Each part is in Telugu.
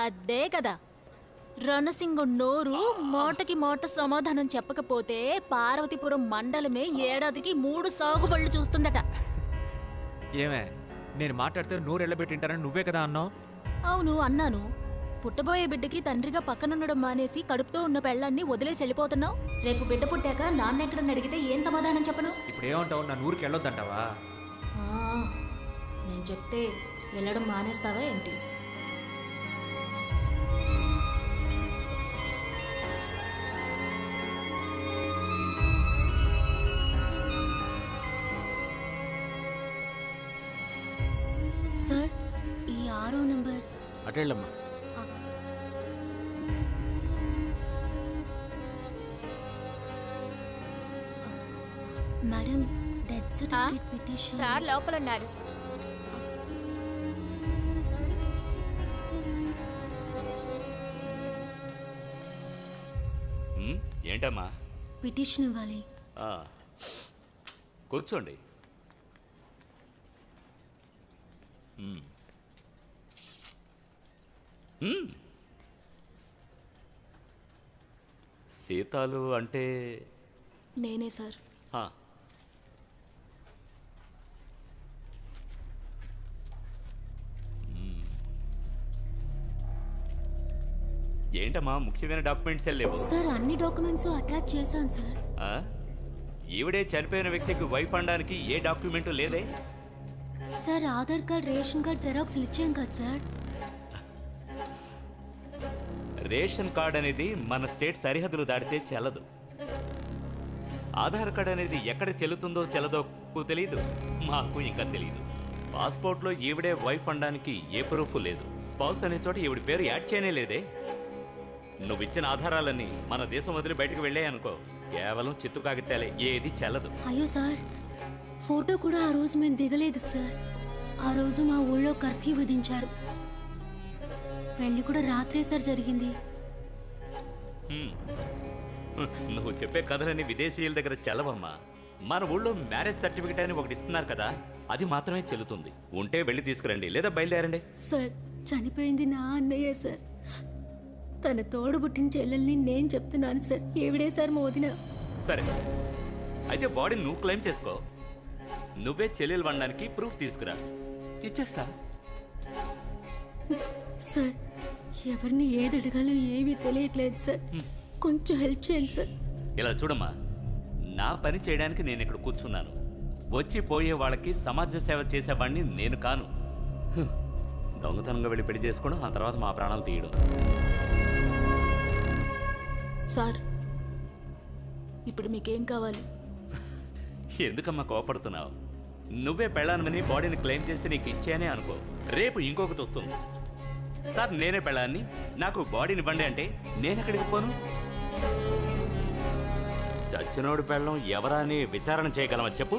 అదే కదా. రణసింగం నోరు మోటకి మోట సమాధానం చెప్పకపోతే పార్వతీపురం మండలమే ఏడాదికి మూడు సాగుబళ్ళు చూస్తుందట. ఏమే నేను మాట్లాడితే నోరు ఎళ్ళబెట్టింటారని నువ్వే కదా అన్నావు? అవును అన్నాను. పుట్టబోయే బిడ్డకి తండ్రిగా పక్కనుండడం మానేసి కడుపుతో ఉన్న పెళ్ళాన్ని వదిలేసి వెళ్ళిపోతున్నావు? రేపు బిడ్డ పుట్టాక నాన్న ఎక్కడని అడిగితే ఏం సమాధానం చెప్పను? ఇప్పుడు ఏమంటావు నా నూరుకి వెళ్ళొద్దంటావా నేను చెప్తే వెళ్ళడం మానేస్తావా ఏంటి? ఈ ఆరో number. అటెళ్ళమ్మా madam death certificate petition. Sir లోపల ఉన్నారు ఉమ్, ఏంటమ్మా? పిటిషన్ ఇవ్వాలి. ఆ, కూర్చోండి. ఉమ్. సీతాలు అంటే? నేనే సార్. ఏంటమ్మా ముఖ్యమైన డాక్యుమెంట్స్ లేవు? సార్ అన్ని డాక్యుమెంట్స్ అటాచ్ చేశాను సార్. ఆ? ఈవిడే చనిపోయిన వ్యక్తికి వైఫ్ అనడానికి ఏ డాక్యుమెంట్ లేదే? Sir Aadhaar card ration card జెరాక్స్లు ఇచ్చాం కదా సార్. రేషన్ కార్డ్ అనేది మన స్టేట్ సరిహద్దులు దాటితే చెల్లదు. ఆధార్ కార్డ్ అనేది ఎక్కడ చెల్లుతుందో చెల్లదో నాకు తెలియదు మాకు ఇంకా తెలియదు పాస్పోర్ట్లో ఈవిడే వైఫ్ అనడానికి ఏ ప్రూఫ్ లేదు. స్పౌస్ అనే చోట ఈవిడ పేరు యాడ్ చేయనే లేదే. నువ్వు ఇచ్చిన ఆధారాలన్నీ మన దేశం వదిలి బయటకు వెళ్ళాయి అనుకో. కేవలం చిత్తు కాగితాలే. ఏది చెల్లదు. అయ్యో సార్ ఫోటో కూడా ఆ రోజు మేము దిగలేదు సార్. ఆ రోజు మా ఊళ్ళో కర్ఫ్యూ విధించారు. పెళ్ళి కూడా రాత్రే సార్ జరిగింది. నువ్వు చెప్పే కథలన్నీ విదేశీయుల దగ్గర చెల్లవమ్మా మన ఊళ్ళో మ్యారేజ్ సర్టిఫికేట్ అని ఒకటి ఇస్తున్నారు కదా అది మాత్రమే చెల్లుతుంది. ఉంటే వెళ్ళి తీసుకురండి లేదా బయలుదేరండి. సార్ చనిపోయింది నా అన్నయ్య సార్. తన తోడు పుట్టిన చెల్లెల్ని నేను చెప్తున్నాను సార్. ఏవిడే సార్ మోదిన? సరే. అయితే బాడీ నువ్వు క్లెయిమ్ చేసుకో. నువ్వే చెల్లెలు వండడానికి ప్రూఫ్ తీసుకురా. ఇచ్చేస్తా. సార్ ఎవరిని ఏది అడగాలో ఏమీ తెలియట్లేదు సార్. కొంచెం హెల్ప్ చేయండి సార్. ఇలా చూడమ్మా నా పని చేయడానికి నేను ఇక్కడ కూర్చున్నాను. వచ్చి పోయే వాళ్ళకి సమాజ సేవ చేసేవాడిని నేను కాను. దొంగతనంగా వెళ్ళి పెళ్ళి చేసుకోవడం ఆ తర్వాత మా ప్రాణాలు తీయడం. సార్ ఇప్పుడు మీకేం కావాలి? ఎందుకమ్మా కోపడుతున్నావు? నువ్వే పెళ్ళానమని బాడీని క్లెయిమ్ చేసి నీకు ఇచ్చానే అనుకో. రేపు ఇంకొకటి వస్తుంది. సార్ నేనే పెళ్ళాన్ని. నాకు బాడీని ఇవ్వండి అంటే నేనెక్కడికి పోను? చచ్చినోడు పెళ్ళం ఎవరా అని విచారణ చేయగలమా చెప్పు?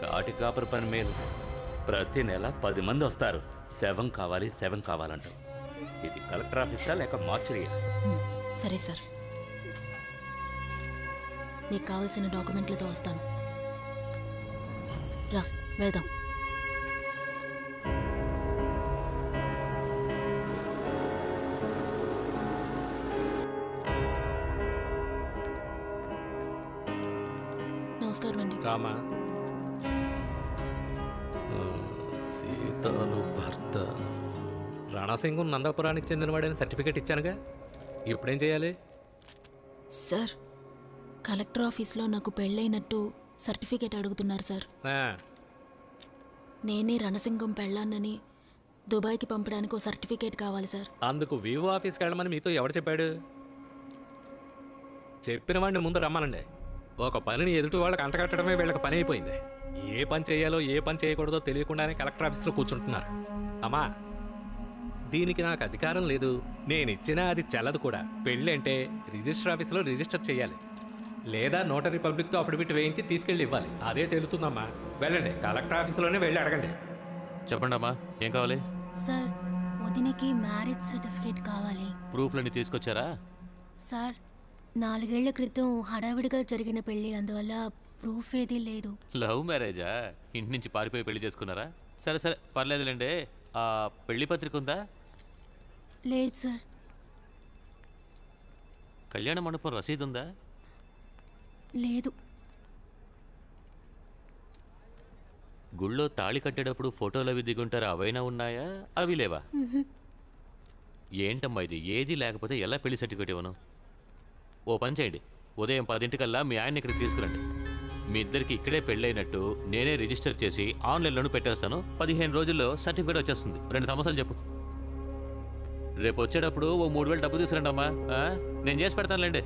కాటి కాపరి పని మేలు ప్రతి నెల పది మంది వస్తారు. శవం కావాలి శవం కావాలంటావు ఇది కలెక్టర్ ఆఫీసా లేక మార్చరియా? సరే సార్. మీకు కావాల్సిన డాక్యుమెంట్లతో వస్తాను. రా వెళ్దాం. సీతాను భర్త. రణసింగం నందాపురానికి చెందినవాడని సర్టిఫికేట్ ఇచ్చానుగా. ఇప్పుడేం చేయాలి? సార్ కలెక్టర్ ఆఫీస్లో నాకు పెళ్ళైనట్టు సర్టిఫికేట్ అడుగుతున్నారు సార్. ఆ, నేనే రణసింగం పెళ్ళాన్నని దుబాయ్కి పంపడానికి ఓ సర్టిఫికేట్ కావాలి సార్. అందుకు వివో ఆఫీస్కి వెళ్ళమని మీతో ఎవడు చెప్పాడు? చెప్పిన వాడిని ముందు రమ్మనండి. ఒక పనిని ఎదుటి వాళ్ళకి అంటగట్టడమే వీళ్ళకి పని అయిపోయింది. ఏ పని చేయాలో ఏ పని చేయకూడదో తెలియకుండానే కలెక్టర్ ఆఫీస్లో కూర్చుంటున్నారు. అమ్మా దీనికి నాకు అధికారం లేదు. నేను ఇచ్చినా అది చెల్లదు కూడా. పెళ్ళి అంటే రిజిస్టర్ ఆఫీస్లో రిజిస్టర్ చేయాలి. లేదా నోటరీ పబ్లిక్తో అఫిడవిట్ వేయించి తీసుకెళ్ళి ఇవ్వాలి. అదే చెల్లుతుందమ్మా వెళ్ళండి. కలెక్టర్ ఆఫీస్లోనే వెళ్ళి అడగండి. చెప్పండి అమ్మా ఏం కావాలి? సార్ వదినకి మ్యారేజ్ సర్టిఫికేట్ కావాలి. ప్రూఫ్లన్నీ తీసుకొచ్చారా? సార్ నాలుగేళ్ళ క్రితం హడావిడిగా జరిగిన పెళ్ళి అందువల్ల ప్రూఫ్ ఏదీ లేదు. లవ్ మ్యారేజా ఇంటి నుంచి పారిపోయి పెళ్ళి చేసుకున్నారా? సరే సరే పర్లేదులేండి. ఆ పెళ్ళి పత్రిక ఉందా? లేదు సార్. కళ్యాణ మండపం రసీదు ఉందా? లేదు. గుళ్ళో తాళి కట్టేటప్పుడు ఫోటోలు అవి దిగుంటారు? అవైనా ఉన్నాయా? అవి లేవా? ఏంటమ్మా ఇది? ఏది లేకపోతే ఎలా పెళ్ళి సర్టిఫికేట్ ఇవ్వను? ఓ పని చేయండి. ఉదయం పదింటికల్లా మీ ఆయన ఇక్కడికి తీసుకురండి. మీ ఇద్దరికి ఇక్కడే పెళ్ళైనట్టు నేనే రిజిస్టర్ చేసి ఆన్లైన్లోనూ పెట్టేస్తాను. పదిహేను రోజుల్లో సర్టిఫికేట్ వచ్చేస్తుంది. రెండు సమస్యలు చెప్పు. రేపు వచ్చేటప్పుడు ఓ మూడు వేలు డబ్బు తీసుకురండి అమ్మా? నేను చేసి పెడతానులేండి.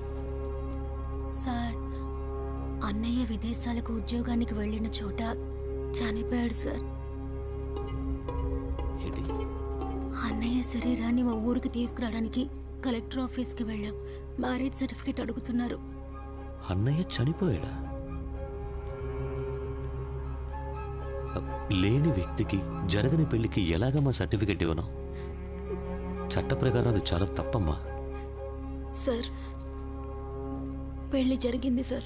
సార్ అన్నయ్య విదేశాలకు ఉద్యోగానికి వెళ్ళిన చోట చనిపోయాడు సార్. అన్నయ్య శరీరాన్ని మా ఊరికి తీసుకురావడానికి కలెక్టర్ ఆఫీస్కి వెళ్ళాం. మ్యారేజ్ సర్టిఫికేట్ అడుగుతున్నారు. అన్నయ్య చనిపోయాడా? లేని వ్యక్తికి జరగని పెళ్ళికి ఎలాగమ్మా సర్టిఫికెట్ ఇవ్వను? చట్ట ప్రకారం అది చాలా తప్పమ్మా. సార్ పెళ్ళి జరిగింది సార్.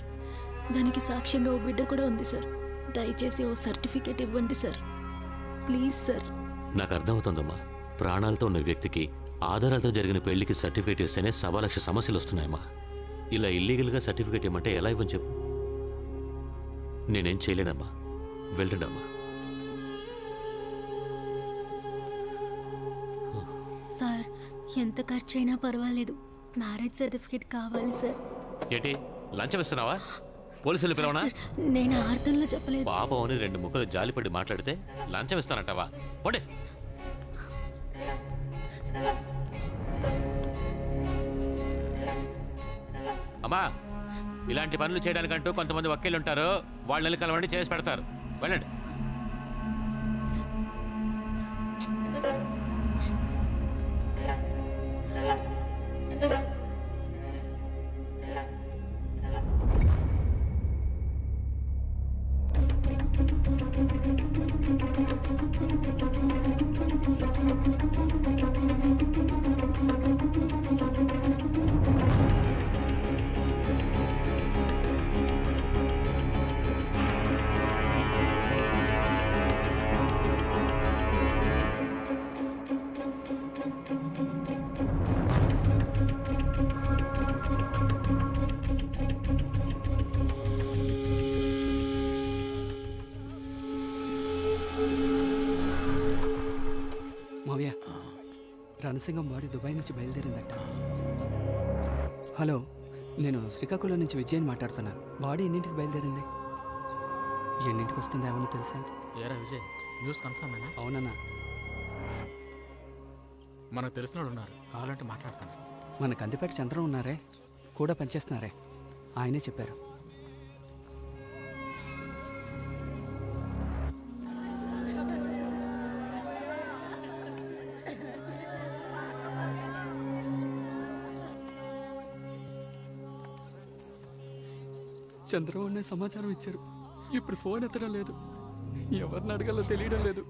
దానికి సాక్ష్యంగా ఓ బిడ్డ కూడా ఉంది సార్. దయచేసి ఓ సర్టిఫికేట్ ఇవ్వండి సార్. Please sir. నాకు అర్థమవుతుందమ్మా. ప్రాణాలతో ఉన్న వ్యక్తికి ఆధారాలతో జరిగిన పెళ్ళికి సర్టిఫికేట్ ఇస్తేనే సవా లక్ష సమస్యలు వస్తున్నాయమ్మా. ఇలా ఇల్లీగల్గా సర్టిఫికేట్ ఇవ్వమంటే ఎలా ఇవ్వని చెప్పు. నేనేం చేయలేనమ్మా. వెళ్ళండి అమ్మా సార్ ఎంత ఖర్చైనా పర్వాలేదు. మ్యారేజ్ సర్టిఫికేట్ కావాలి సార్. ఏంటి? లంచం ఇస్తున్నావా? పోలీసులు పిలవనా? సార్ నేను ఆ అర్థంలో చెప్పలేదు. పాపం అని రెండు ముక్కలు జాలిపడి మాట్లాడితే లంచం ఇస్తానంటావా? పోండి. అమ్మా ఇలాంటి పనులు చేయడానికంటూ కొంతమంది వకీలు ఉంటారు వాళ్ళని కలవండి చేసి పెడతారు. వెళ్ళండి. రణసింగం బాడీ దుబాయ్ నుంచి బయలుదేరిందట. హలో నేను శ్రీకాకుళం నుంచి విజయన్ మాట్లాడుతున్నాను బాడీ ఎన్నింటికి బయలుదేరింది? ఎన్నింటికి వస్తుంది ఏమన్నా తెలుసా? ఏరా విజయ్ న్యూస్ కన్ఫర్మేనా అవునన్నా. మనకు తెలిసిన వాళ్ళు ఉన్నారు. కావాలంటే మాట్లాడతాను. మన కందిపేట చంద్రం ఉన్నారే? కూడా పనిచేస్తున్నారే? ఆయనే చెప్పారు. చంద్రం అనే సమాచారం ఇచ్చారు. ఇప్పుడు ఫోన్ ఎత్తడం లేదు. ఎవరిని అడగాలో తెలియడం లేదు.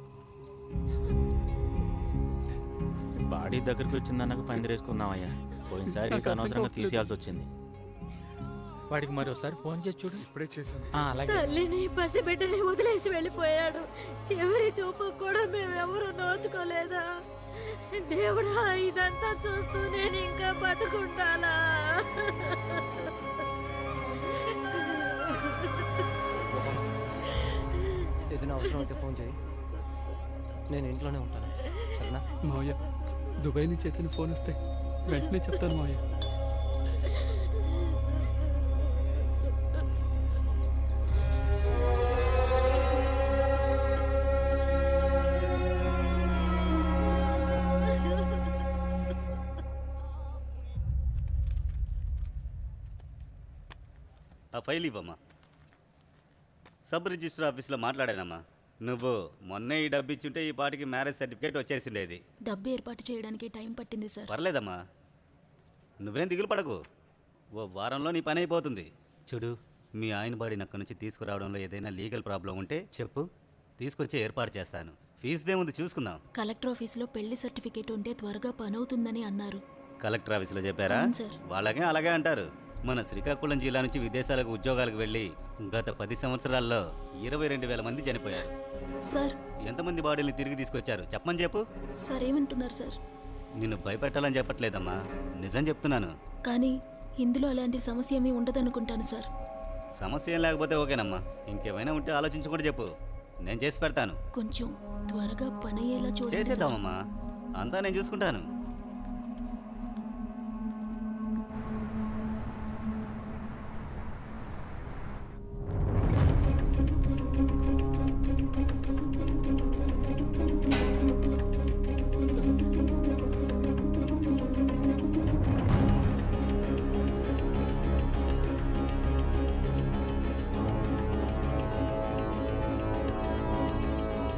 బాడీ దగ్గరికి వచ్చిందన్నాక పందిరేసుకుందామయ్యా. పోయినసారి అనవసరంగా. తీసేయాల్సి వచ్చింది. వాడికి మరి ఒకసారి ఫోన్ చేసి చూడు. ఇప్పుడే చేశాను. తల్లిని పసిబిడ్డని వదిలేసి వెళ్ళిపోయాడు. చివరి చూపు కూడా మేమెవరూ నోచుకోలేదా? దేవుడా ఇదంతా చూస్తూ నేను ఇంకా బతుకుంటానా ఏదైనా అవసరం అయితే ఫోన్ చేయి. నేను ఇంట్లోనే ఉంటాను. సరేనా? మావయ్య దుబాయ్ నుంచి ఎత్తిన ఫోన్ వస్తే వెంటనే చెప్తాను మావయ్య. ఆ ఫైల్ ఇవ్వమ్మా. సబ్ రిజిస్టర్ ఆఫీస్లో మాట్లాడానమ్మా. నువ్వు మొన్నే ఈ డబ్బు ఇచ్చుంటే ఈ పాటికి మ్యారేజ్ సర్టిఫికేట్ వచ్చేసిండేది. డబ్బు ఏర్పాటు చేయడానికి టైం పట్టింది సార్. పర్లేదమ్మా. నువ్వేం దిగులు పడకు. ఓ వారంలో నీ పని అయిపోతుంది. చూడు మీ ఆయన బాడీని అక్కడి నుంచి తీసుకురావడంలో ఏదైనా లీగల్ ప్రాబ్లం ఉంటే చెప్పు. తీసుకొచ్చి ఏర్పాటు చేస్తాను. ఫీజుదేముంది చూసుకుందాం. కలెక్టర్ ఆఫీస్లో పెళ్ళి సర్టిఫికేట్ ఉంటే త్వరగా పనవుతుందని అన్నారు. కలెక్టర్ ఆఫీస్లో చెప్పారా? అవును సార్. వాళ్ళకే అలాగే అంటారు. మన శ్రీకాకుళం జిల్లా నుంచి విదేశాలకు ఉద్యోగాలకు వెళ్ళి గత పది సంవత్సరాల్లో ఇరవై రెండు వేల మంది చనిపోయారు. సార్. ఎంతమంది బాడీని తిరిగి తీసుకొచ్చారు? చెప్పమని చెప్పు. సార్ ఏమంటున్నారు సార్? నిన్ను భయపెట్టాలని చెప్పట్లేదమ్మా. నిజం చెప్తున్నాను. కానీ ఇందులో అలాంటి సమస్య ఏమీ ఉండదనుకుంటాను సార్. సమస్య ఏం లేకపోతే ఓకేనమ్మా. ఇంకేమైనా ఉంటే ఆలోచించుకుంటే చెప్పు. నేను చేసి పెడతాను. కొంచెం త్వరగా పని అయ్యేలా చూడండి సార్. చేసేద్దామమ్మా. అంతా నేను చూసుకుంటాను.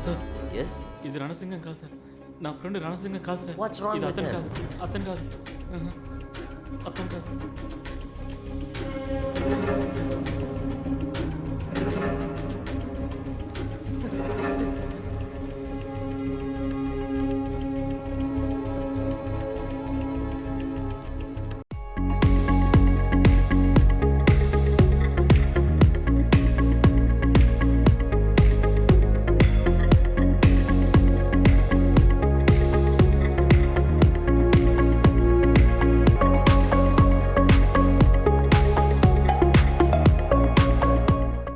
సార్ ఎస్ ఇది రణసింగం కాదు సార్ నా ఫ్రెండ్ రణసింగం కాదు సార్ What's wrong ఇది with అతను him? కాదు అతను కాదు ఆహా. అతను కాదు